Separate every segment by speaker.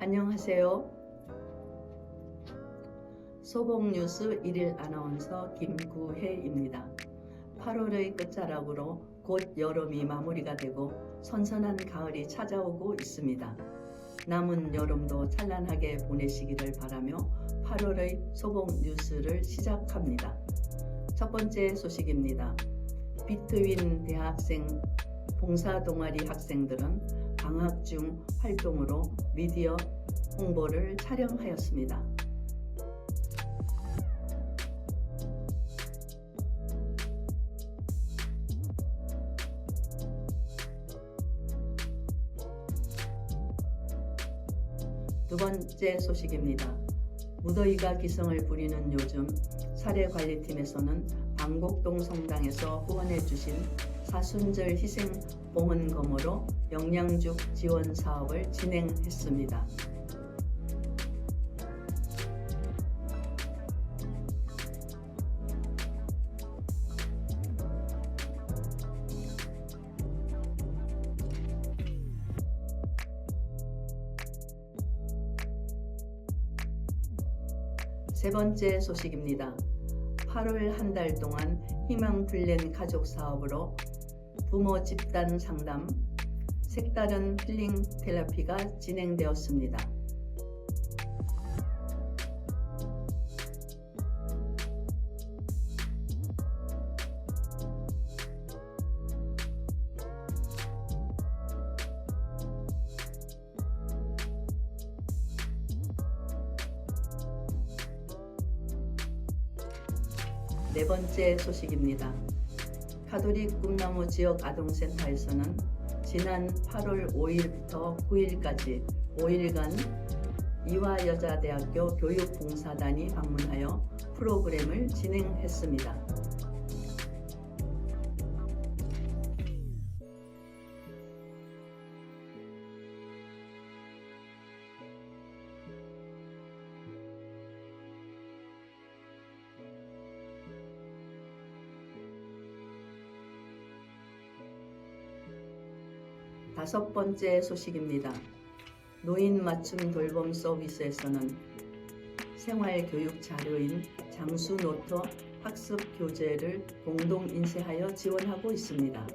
Speaker 1: 안녕하세요. 소봉뉴스 1일 아나운서 김구혜입니다. 8월의 끝자락으로 곧 여름이 마무리가 되고 선선한 가을이 찾아오고 있습니다. 남은 여름도 찬란하게 보내시기를 바라며 8월의 소봉뉴스를 시작합니다. 첫 번째 소식입니다. 비트윈 대학생 봉사동아리 학생들은 방학 중 활동으로 미디어 홍보를 촬영하였습니다. 두 번째 소식입니다. 무더위가 기승을 부리는 요즘 사례관리팀에서는 방곡동 성당에서 후원해 주신 사순절 희생 보험금으로 영양죽 지원 사업을 진행했습니다. 세 번째 소식입니다. 8월 한 달 동안 희망 플랜 가족 사업으로 부모 집단 상담, 색다른 힐링 테라피가 진행되었습니다. 네 번째 소식입니다. 가톨릭 꿈나무 지역 아동센터에서는 지난 8월 5일부터 9일까지 5일간 이화여자대학교 교육봉사단이 방문하여 프로그램을 진행했습니다. 다섯 번째 소식입니다. 노인 맞춤 돌봄 서비스에서는 생활교육 자료인 장수 노트 학습 교재를 공동 인쇄하여 지원하고 있습니다.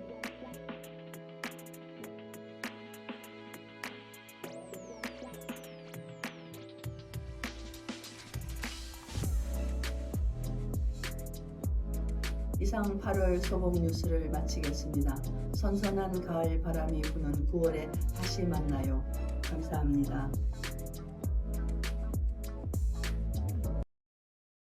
Speaker 1: 이상 8월 소복 뉴스를 마치겠습니다. 선선한 가을 바람이 부는 9월에 다시 만나요. 감사합니다.